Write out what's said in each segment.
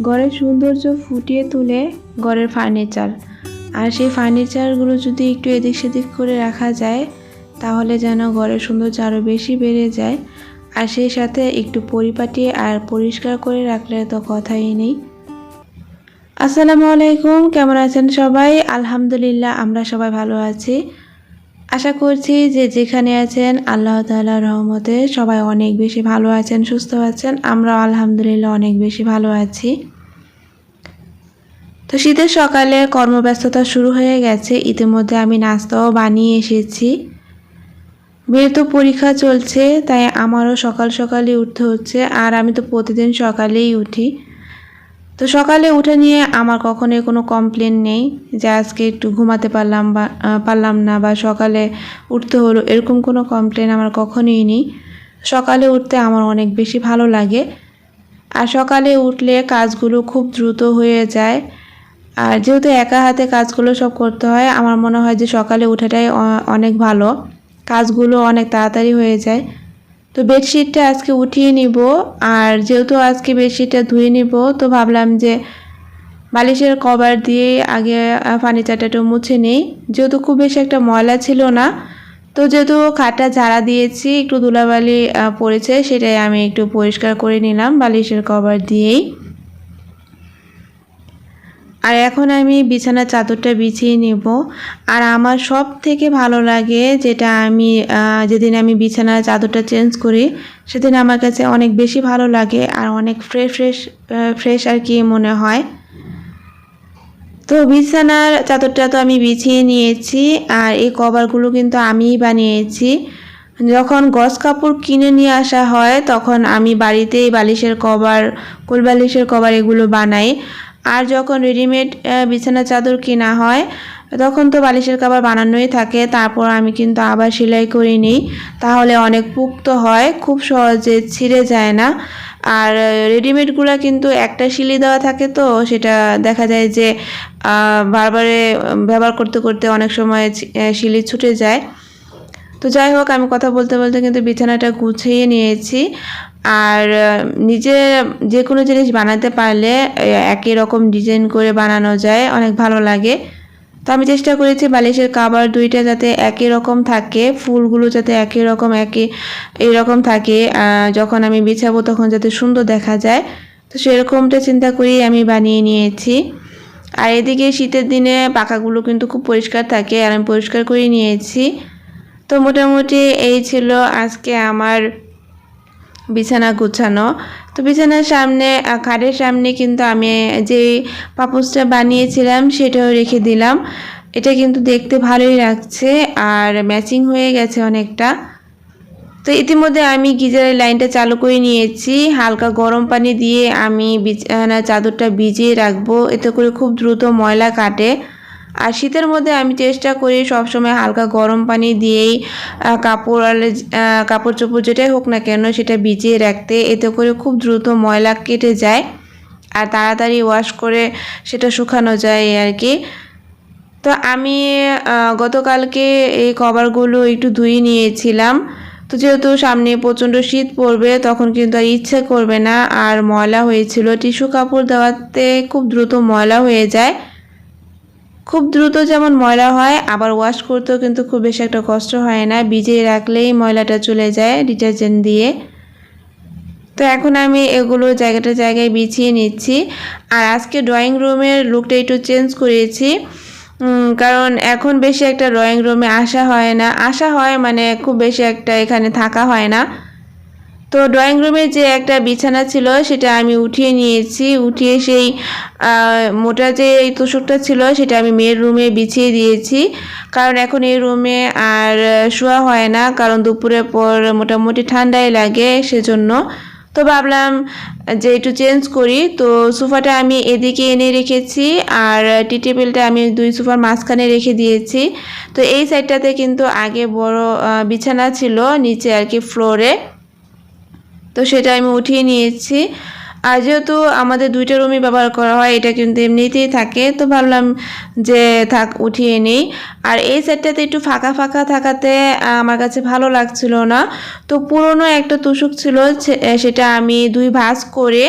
ঘরের সৌন্দর্য ফুটিয়ে তুলে ঘরের ফার্নিচার আর সেই ফার্নিচারগুলো যদি একটু এদিক সেদিক করে রাখা যায়, তাহলে যেন ঘরের সৌন্দর্য আরও বেশি বেড়ে যায়। আর সেই সাথে একটু পরিপাটি আর পরিষ্কার করে রাখলে তো কথাই নেই। আসসালামু আলাইকুম, কেমন আছেন সবাই? আলহামদুলিল্লাহ, আমরা সবাই ভালো আছি। আশা করছি যে যেখানে আছেন আল্লাহ তাআলার রহমতে সবাই অনেক বেশি ভালো আছেন, সুস্থ আছেন। আমরা আলহামদুলিল্লাহ অনেক বেশি ভালো আছি। তো শীতের সকালে কর্মব্যস্ততা শুরু হয়ে গেছে। ইতিমধ্যে আমি নাস্তাও বানিয়ে এসেছি। মেয়ের তো পরীক্ষা চলছে, তাই আমারও সকাল সকালে উঠতে হচ্ছে। আর আমি তো প্রতিদিন সকালেই উঠি। তো সকালে উঠে নিয়ে আমার কখনোই কোনো কমপ্লেন নেই যে আজকে একটু ঘুমাতে পারলাম বা পারলাম না বা সকালে উঠতে হলো এরকম কোনো কমপ্লেন আমার কখনোই নেই। সকালে উঠতে আমার অনেক বেশি ভালো লাগে। আর সকালে উঠলে কাজগুলো খুব দ্রুত হয়ে যায়। আর যেহেতু একা হাতে কাজগুলো সব করতে হয়, আমার মনে হয় যে সকালে ওঠাটাই অ- অনেক ভালো। কাজগুলো অনেক তাড়াতাড়ি হয়ে যায়। তো বেডশিটটা আজকে উঠিয়ে নিব, আর যেহেতু আজকে বেডশিটটা ধুয়ে নিব, তো ভাবলাম যে বালিশের কভার দিয়ে আগে ফার্নিচারটা একটু মুছে নেই। যেহেতু খুব বেশি একটা ময়লা ছিল না, তো যেহেতু খাটটা ঝাড়া দিয়েছি, একটু ধুলাবালি পড়েছে, সেটাই আমি একটু পরিষ্কার করে নিলাম বালিশের কভার দিয়েই। আর এখন আমি বিছানার চাদরটা বিছিয়ে নেব। আর আমার সব থেকে ভালো লাগে যেটা আমি যেদিন আমি বিছানার চাদরটা চেঞ্জ করি, সেদিন আমার কাছে অনেক বেশি ভালো লাগে আর অনেক ফ্রেশ ফ্রেশ ফ্রেশ আর কি মনে হয়। তো বিছানার চাদরটা তো আমি বিছিয়ে নিয়েছি আর এই কভারগুলো কিন্তু আমিই বানিয়েছি। যখন গস কাপড় কিনে নিয়ে আসা হয়, তখন আমি বাড়িতেই বালিশের কভার, কোল বালিশের কভার এগুলো বানাই। আর যখন রেডিমেড আহ, বিছানার চাদর কেনা হয় তখন তো বালিশের কভার বানানোই থাকে। তারপর আমি কিন্তু আবার সেলাই করে নিই। তাহলে অনেক পুক্ত হয় খুব সহজে ছিঁড়ে যায় না। আর রেডিমেডগুলো কিন্তু একটা সিলি দেওয়া থাকে তো সেটা দেখা যায় যে বারবারে ব্যবহার করতে করতে অনেক সময় সিলি ছুটে যায়। তো যাই হোক আমি কথা বলতে বলতে কিন্তু বিছানাটা গুছিয়ে নিয়েছি। আর নিজে যে কোনো জিনিস বানাতে পারলে একই রকম ডিজাইন করে বানানো যায়, অনেক ভালো লাগে। তো আমি চেষ্টা করেছি বালিশের কাবার দুইটা যাতে একই রকম থাকে, ফুলগুলো যাতে একই রকম, একই, এইরকম থাকে যখন আমি বিছাবো তখন যাতে সুন্দর দেখা যায়। তো সেরকমটা চিন্তা করেই আমি বানিয়ে নিয়েছি। আর এদিকে শীতের দিনে পাখাগুলো কিন্তু খুব পরিষ্কার থাকে, আর আমি পরিষ্কার করে নিয়েছি। তো মোটামুটি এই ছিল আজকে আমার বিছানা গুছানো। তো বিছানার সামনে খাটের সামনে কিন্তু আমি যে পাপোসটা বানিয়েছিলাম সেটাও রেখে দিলাম। এটা কিন্তু দেখতে ভালোই লাগছে আর ম্যাচিং হয়ে গেছে অনেকটা। তো ইতিমধ্যে আমি গিজারের লাইনটা চালু করে নিয়েছি। হালকা গরম পানি দিয়ে আমি বিছানা চাদরটা ভিজিয়ে রাখব। এতে করে খুব দ্রুত ময়লা কাটে। আর শীতের মধ্যে আমি চেষ্টা করি সবসময় হালকা গরম পানি দিয়েই কাপড় কাপড় চোপড় যেটাই হোক না কেন সেটা ভিজিয়ে রাখতে, এতে করে খুব দ্রুত ময়লা কেটে যায় আর তাড়াতাড়ি ওয়াশ করে সেটা শুকানো যায় আর কি তো আমি গতকালকে এই কভারগুলো একটু ধুয়ে নিয়েছিলাম। তো যেহেতু সামনে প্রচণ্ড শীত পড়বে, তখন কিন্তু আর ইচ্ছে করবে না। আর ময়লা হয়েছিল, টিস্যু কাপড় দেওয়াতে খুব দ্রুত ময়লা হয়ে যায়। খুব দ্রুত যেমন ময়লা হয়, আবার ওয়াশ করতেও কিন্তু খুব বেশি একটা কষ্ট হয় না। ভিজিয়ে রাখলেই ময়লাটা চলে যায় ডিটারজেন্ট দিয়ে। তো এখন আমি এগুলো জায়গাটা জায়গায় বিছিয়ে নিচ্ছি। আর আজকে ড্রয়িং রুমের লুকটা একটু চেঞ্জ করেছি। কারণ এখন বেশি একটা ড্রয়িং রুমে আসা হয় না। আসা হয় মানে খুব বেশি একটা এখানে থাকা হয় না। তো ড্রয়িং রুমে যে একটা বিছানা ছিল, সেটা আমি উঠিয়ে নিয়েছি। উঠিয়ে সেই মোটা যে এই তোষকটা ছিল, সেটা আমি মেয়ের রুমে বিছিয়ে দিয়েছি। কারণ এখন এই রুমে আর শোয়া হয় না, কারণ দুপুরের পর মোটামুটি ঠান্ডাই লাগে সেজন্য। তো ভাবলাম, যে একটু চেঞ্জ করি। তো সোফাটা আমি এদিকে এনে রেখেছি, আর টি টেবিলটা আমি দুই সোফার মাঝখানে রেখে দিয়েছি। তো এই সাইডটাতে কিন্তু আগে বড় বিছানা ছিল, নিচে আর কি ফ্লোরে তো সেটা আমি উঠিয়ে নিয়েছি। আর যেহেতু আমাদের দুইটা রুমই ব্যবহার করা হয়, এটা কিন্তু এমনিতেই থাকে। তো ভাবলাম যে থাক, উঠিয়ে নিই। আর এই সেটটাতে একটু ফাঁকা ফাঁকা থাকাতে আমার কাছে ভালো লাগছিল না। তো পুরনো একটা তুষুক ছিল সেটা আমি দুই ভাঁজ করে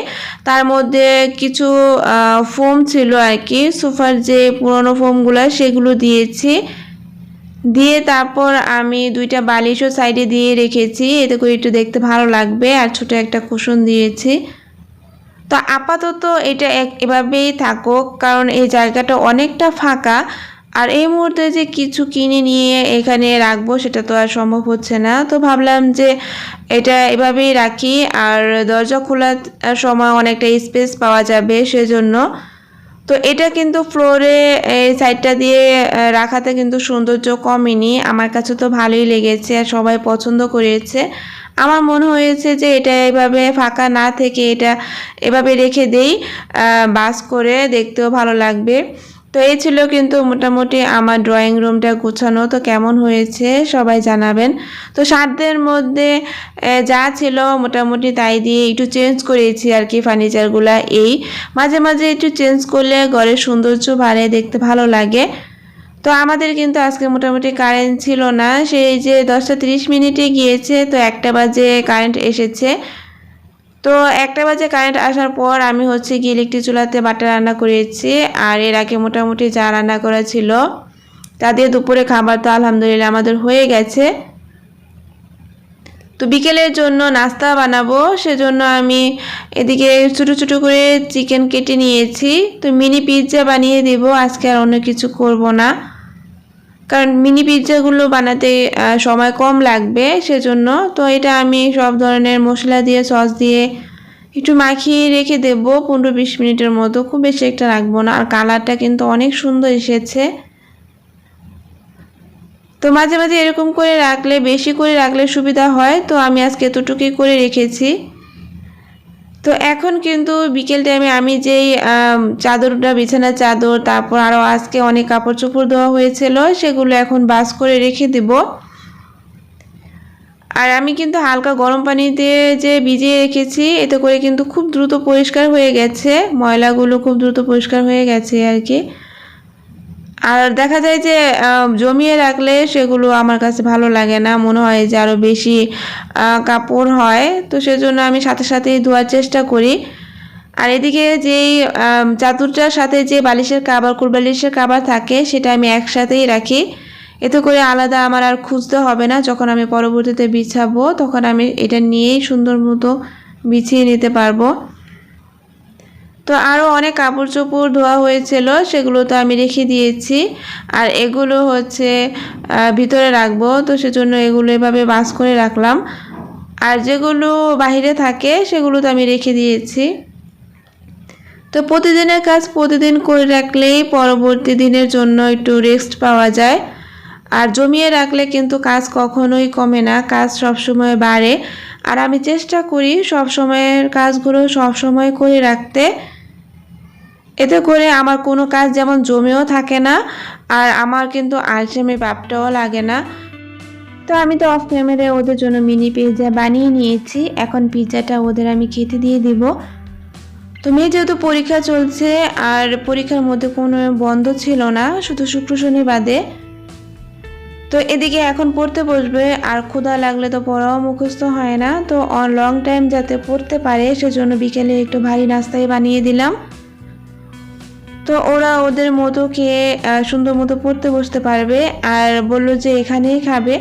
তার মধ্যে কিছু ফোম ছিল আর কি। সোফার যে পুরনো ফোমগুলো সেগুলো দিয়েছি। দিয়ে তারপর আমি দুইটা বালিশও সাইডে দিয়ে রেখেছি। এতে করে একটু দেখতে ভালো লাগবে আর ছোট একটা কুশন দিয়েছি। তো আপাতত এটা এক- এভাবেই থাকুক, কারণ এই জায়গাটা অনেকটা ফাঁকা। আর এই মুহূর্তে যে কিছু কিনে নিয়ে এখানে রাখব সেটা তো আর সম্ভব হচ্ছে না। তো ভাবলাম যে এটা এভাবেই রাখি, আর দরজা খোলার সময় অনেকটা স্পেস পাওয়া যাবে সেজন্য। তো এটা কিন্তু ফ্লোরে এই সাইডটা দিয়ে রাখাতে কিন্তু সৌন্দর্য কমেনি। আমার কাছে তো ভালোই লেগেছে আর সবাই পছন্দ করেছে। আমার মনে হয়েছে যে এটা এভাবে ফাঁকা না থেকে এটা এভাবে রেখে দেই বাস করে দেখতেও ভালো লাগবে। তো এই ছিল কিন্তু মোটামুটি আমার ড্রয়িং রুমটা গোছানো। তো কেমন হয়েছে সবাই জানাবেন। তো সাধ্যের মধ্যে যা ছিল মোটামুটি তাই দিয়ে একটু চেঞ্জ করেছি আর কি ফার্নিচারগুলা এই মাঝে মাঝে একটু চেঞ্জ করলে ঘরের সৌন্দর্য বাড়ে, দেখতে ভালো লাগে। তো আমাদের কিন্তু আজকে মোটামুটি কারেন্ট ছিল না। সেই যে দশটা তিরিশ মিনিটে গিয়েছে, তো একটা বাজে কারেন্ট এসেছে। তো একটা বাজে কারেন্ট আসার পর আমি হচ্ছে গিয়ে ইলেকট্রিক চুলাতে বাটা রান্না করেছি, আর এর আগে মোটামুটি যা রান্না করা ছিল তা দিয়ে দুপুরে খাবার তো আলহামদুলিল্লাহ আমাদের হয়ে গেছে। তো বিকেলের জন্য নাস্তা বানাবো, সেজন্য আমি এদিকে ছোটো ছোটো করে চিকেন কেটে নিয়েছি। তো মিনি পিৎজা বানিয়ে দেব, আজকে আর অন্য কিছু করব না। কারণ মিনি পিৎজাগুলো বানাতে সময় কম লাগবে সেজন্য। তো এটা আমি সব ধরনের মশলা দিয়ে সস দিয়ে একটু মাখিয়ে রেখে দেব, পনেরো বিশ মিনিটের মতো। খুব বেশি একটা রাখব না। আর কালারটা কিন্তু অনেক সুন্দর এসেছে। তো মাঝে মাঝে এরকম করে রাখলে, বেশি করে রাখলে সুবিধা হয়। তো আমি আজকে এতটুকুই করে রেখেছি। তো এখন কিন্তু বিকেল টাইমে আমি যেই চাদরটা, বিছানার চাদর, তারপর আরও আজকে অনেক কাপড় চোপড় দেওয়া হয়েছিল, সেগুলো এখন বাস করে রেখে দেব। আর আমি কিন্তু হালকা গরম পানিতে যে ভিজিয়ে রেখেছি, এতে করে কিন্তু খুব দ্রুত পরিষ্কার হয়ে গেছে, ময়লাগুলো খুব দ্রুত পরিষ্কার হয়ে গেছে আর কি। আর দেখা যায় যে জমিয়ে রাখলে সেগুলো আমার কাছে ভালো লাগে না। মনে হয় যে আরও বেশি কাপড় হয়। তো সেজন্য আমি সাথে সাথেই ধোয়ার চেষ্টা করি। আর এদিকে যেই চাদরটার সাথে যে বালিশের কাবার কুলবালিশের কাবার থাকে, সেটা আমি একসাথেই রাখি। এতে করে আলাদা আমার আর খুঁজতে হবে না। যখন আমি পরবর্তীতে বিছাবো, তখন আমি এটা নিয়েই সুন্দর মতো বিছিয়ে নিতে পারব। তো আরও অনেক কাপড় চোপড় ধোয়া হয়েছিল, সেগুলো তো আমি রেখে দিয়েছি। আর এগুলো হচ্ছে ভিতরে রাখব, তো সেজন্য এগুলো এভাবে বাস করে রাখলাম। আর যেগুলো বাইরে থাকে, সেগুলো তো আমি রেখে দিয়েছি। তো প্রতিদিনের কাজ প্রতিদিন করে রাখলেই পরবর্তী দিনের জন্য একটু রেস্ট পাওয়া যায়। আর জমিয়ে রাখলে কিন্তু কাজ কখনোই কমে না, কাজ সবসময় বাড়ে। আর আমি চেষ্টা করি সব সময়ের কাজগুলো সব সময় করে রাখতে। এতে করে আমার কোনো কাজ যেমন জমেও থাকে না, আর আমার কিন্তু আলসেমি ভাবটাও লাগে না। তো আমি তো অফ ক্যামেরায় ওদের জন্য মিনি পিৎজা বানিয়ে নিয়েছি। এখন পিৎজাটা ওদের আমি খেতে দিয়ে দিব। তো মেয়ে যেহেতু পরীক্ষা চলছে, আর পরীক্ষার মধ্যে কোনো বন্ধ ছিল না, শুধু শুক্র শনি বাদে। তো এদিকে এখন পড়তে বসবে, আর ক্ষুধা লাগলে তো পড়াও মুখস্থ হয় না। তো লং টাইম যাতে পড়তে পারে, সেজন্য বিকেলে একটু ভারী নাস্তাই বানিয়ে দিলাম। তো ওরা ওদের মতো খেয়ে সুন্দর মতো পড়তে বসতে পারবে, আর বলল যে এখানেই খাবে।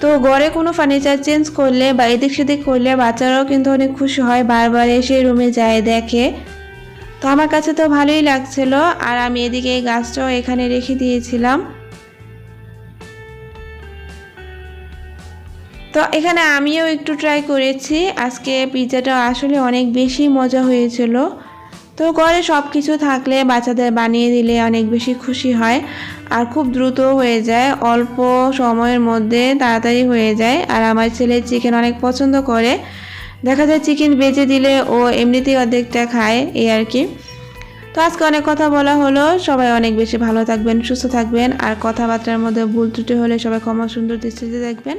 তো ঘরে কোনো ফার্নিচার চেঞ্জ করলে বা এদিক সেদিক করলে বাচ্চারাও কিন্তু অনেক খুশি হয়, বারবার এসে রুমে যায়, দেখে। তো আমার কাছে তো ভালোই লাগছিল, আর আমি এদিকে গাছটাও এখানে রেখে দিয়েছিলাম। তো এখানে আমিও একটু ট্রাই করেছি। আজকে পিৎজাটা আসলে অনেক বেশি মজা হয়েছিল। তো ঘরে সব কিছু থাকলে বাচ্চাদের বানিয়ে দিলে অনেক বেশি খুশি হয়। আর খুব দ্রুত হয়ে যায়, অল্প সময়ের মধ্যে তাড়াতাড়ি হয়ে যায়। আর আমার ছেলে চিকেন অনেক পছন্দ করে। দেখা যায় চিকেন বেজে দিলে ও এমনিতেই অর্ধেকটা খায়, এই আর কি। তো আজকে অনেক কথা বলা হলো। সবাই অনেক বেশি ভালো থাকবেন, সুস্থ থাকবেন। আর কথাবার্তার মধ্যে ভুল ত্রুটি হলে সবাই ক্ষমা সুন্দর দৃষ্টিতে দেখবেন।